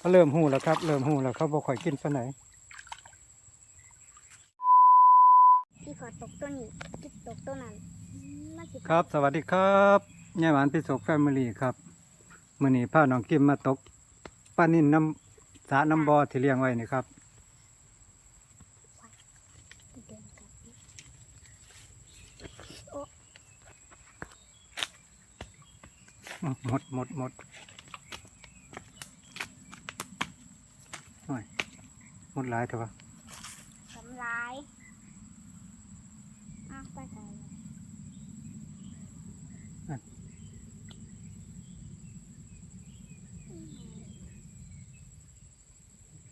ก็เริ่มหูแล้วครับ เริ่มหูแล้วเขาบอกข่อยกินปานไหนพี่ขอตกตัวนี้กิบตกตัวนั้นมาสิครับ สวัสดีครับยายหวานพิสุกแฟมิลี่ครับมื่อนี้พาน้องกิมมาตกปลานิ่นน้ำสาน้ำบอที่เลี้ยงไว้นี่ครับเดินกลับโอ้หมดหมดหมดโอ้ ยหมดหลายเถอะวะทำลายอ้าวไปไกลเลย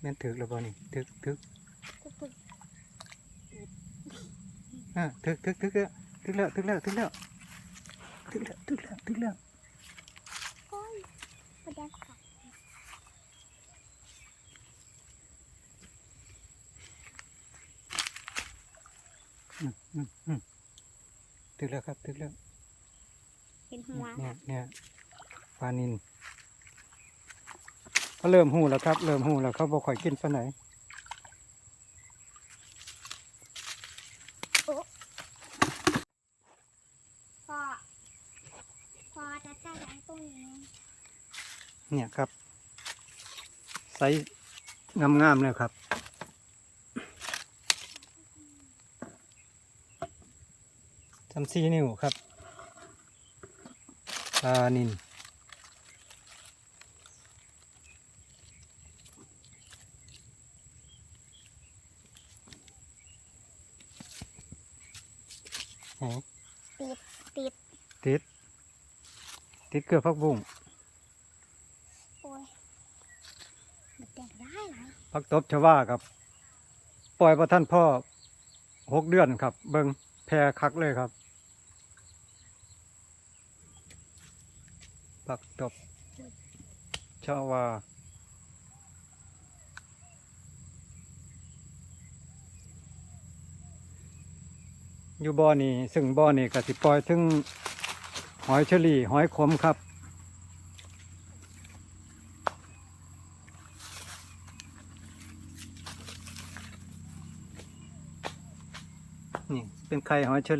แม่นถึกแล้วบ่นี่ถึกถึกทุกทุกอะถึกถึกถึกแล้วถึกแล้วถึกแล้วถึกแล้วถึกแล้วถึกแล้วถึกแล้วโอ้ยประเด็นค่ะ อืมอืมอืม ถึกแล้วครับ ถึกแล้วเห็นหัวเนี่ยเนี่ยปลานินก็เริ่มหูแล้วครับ เริ่มหูแล้วเขาบอกข่อยกินปาไหนพ่อพ่อจะใส่ไหนตรงนี้ เนี่ยครับไซส์งามๆเลยครับ ทำซีนิ้วครับปลานินไหนติด ติด ติด ติดเกลือพักบุ้งโอ้ยมันแต่งได้ไหมพักตบชว่าครับ ปล่อยประท่านพ่อหกเดือนครับ เบิงแพรคักเลยครับ ปักตบชาวาอยู่บ่อนี่ซึ่งบ่อนี่ก็สิปล่อยถึงหอยเชอรี่หอยขมครับ นี่เป็นไข่หอยเชอ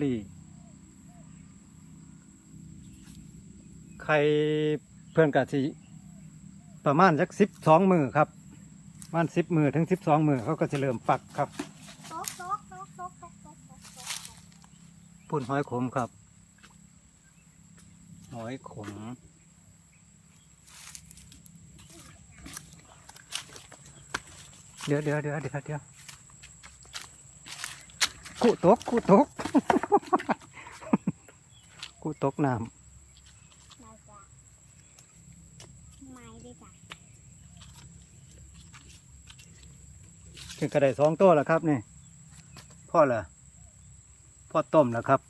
ไข่เพื่อนกะสิประมาณสักสิบสองมือครับประมาณสิบมือถึงสิบสองมือเขาก็จะเริ่มปักครับต๊ะโต๊ะโต๊ะโต๊ะโต๊ะโต๊ะโต๊ะโต๊ะพุ่นหอยขมครับหอยขมเดี๋ยวเดี๋ยวเดี๋ยวเดี๋ยวเดี๋ยวกูตกกูตกกูตกน้ได้วยจ้ะถึกระไดสองตัวแล้วครับนี่พ่อเหรอพ่อต้มแล้วครับ